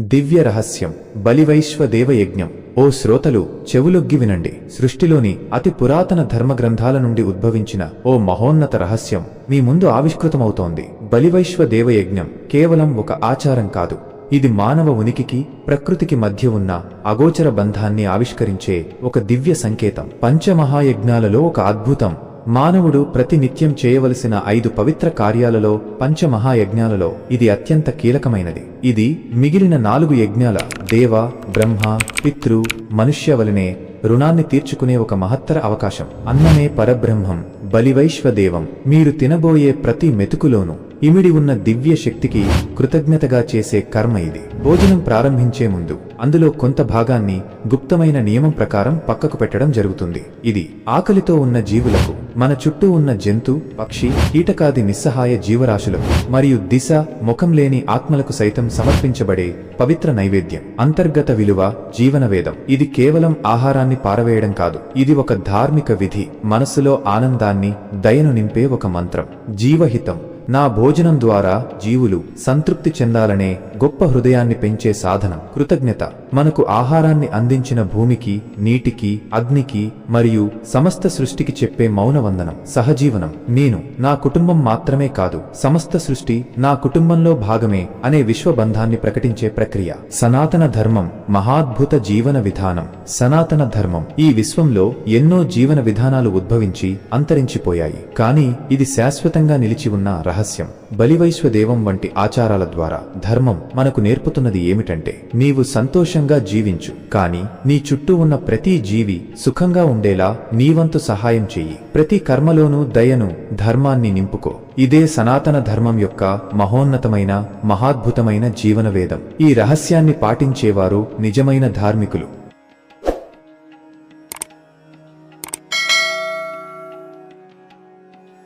దివ్య రహస్యం బలివైశ్వదేవ యజ్ఞం ఓ శ్రోతలు చెవులొగ్గి వినండి. సృష్టిలోని అతి పురాతన ధర్మ గ్రంథాల నుండి ఉద్భవించిన ఓ మహోన్నత రహస్యం మీ ముందు ఆవిష్కృతమవుతోంది. బలివైశ్వదేవ యజ్ఞం కేవలం ఒక ఆచారం కాదు. ఇది మానవ ఉనికికి ప్రకృతికి మధ్య ఉన్న అగోచర బంధాన్ని ఆవిష్కరించే ఒక దివ్య సంకేతం. పంచమహాయజ్ఞాలలో ఒక అద్భుతం. మానవుడు ప్రతినిత్యం చేయవలసిన ఐదు పవిత్ర కార్యాలలో పంచమహాయజ్ఞాలలో ఇది అత్యంత కీలకమైనది. ఇది మిగిలిన నాలుగు యజ్ఞాల దేవ బ్రహ్మ పితృ మనుష్య వలనే రుణాన్ని తీర్చుకునే ఒక మహత్తర అవకాశం. అన్నమే పరబ్రహ్మం బలివైశ్వదేవం. మీరు తినబోయే ప్రతి మెతుకులోనూ ఇమిడి ఉన్న దివ్య శక్తికి కృతజ్ఞతగా చేసే కర్మ ఇది. భోజనం ప్రారంభించే ముందు అందులో కొంత భాగాన్ని గుప్తమైన నియమం ప్రకారం పక్కకు పెట్టడం జరుగుతుంది. ఇది ఆకలితో ఉన్న జీవులకు మన చుట్టూ ఉన్న జంతు పక్షి కీటకాది నిస్సహాయ జీవరాశులకు మరియు దిశ ముఖం లేని ఆత్మలకు సైతం సమర్పించబడే పవిత్ర నైవేద్యం. అంతర్గత విలువ జీవనవేదం. ఇది కేవలం ఆహారాన్ని పారవేయడం కాదు. ఇది ఒక ధార్మిక విధి. మనస్సులో ఆనందాన్ని దయను నింపే ఒక మంత్రం. జీవహితం. నా భోజనం ద్వారా జీవులు సంతృప్తి చెందాలనే గొప్ప హృదయాన్ని పెంచే సాధనం కృతజ్ఞత. మనకు ఆహారాన్ని అందించిన భూమికి నీటికి అగ్నికి మరియు సమస్త సృష్టికి చెప్పే మౌనవందనం సహజీవనం. నేను నా కుటుంబం మాత్రమే కాదు సమస్త సృష్టి నా కుటుంబంలో భాగమే అనే విశ్వబంధాన్ని ప్రకటించే ప్రక్రియ. సనాతన ధర్మం మహాద్భుత జీవన విధానం. సనాతన ధర్మం ఈ విశ్వంలో ఎన్నో జీవన విధానాలు ఉద్భవించి అంతరించిపోయాయి. కానీ ఇది శాశ్వతంగా నిలిచి ఉన్న రహస్యం. బలివైశ్వదేవం వంటి ఆచారాల ద్వారా ధర్మం మనకు నేర్పుతున్నది ఏమిటంటే నీవు సంతోషంగా జీవించు కాని నీ చుట్టూ ఉన్న ప్రతి జీవి సుఖంగా ఉండేలా నీవంతు సహాయం చెయ్యి. ప్రతి కర్మలోనూ దయను ధర్మాన్ని నింపుకో. ఇదే సనాతన ధర్మం యొక్క మహోన్నతమైన మహాద్భుతమైన జీవనవేదం. ఈ రహస్యాన్ని పాటించేవారు నిజమైన ధార్మికులు.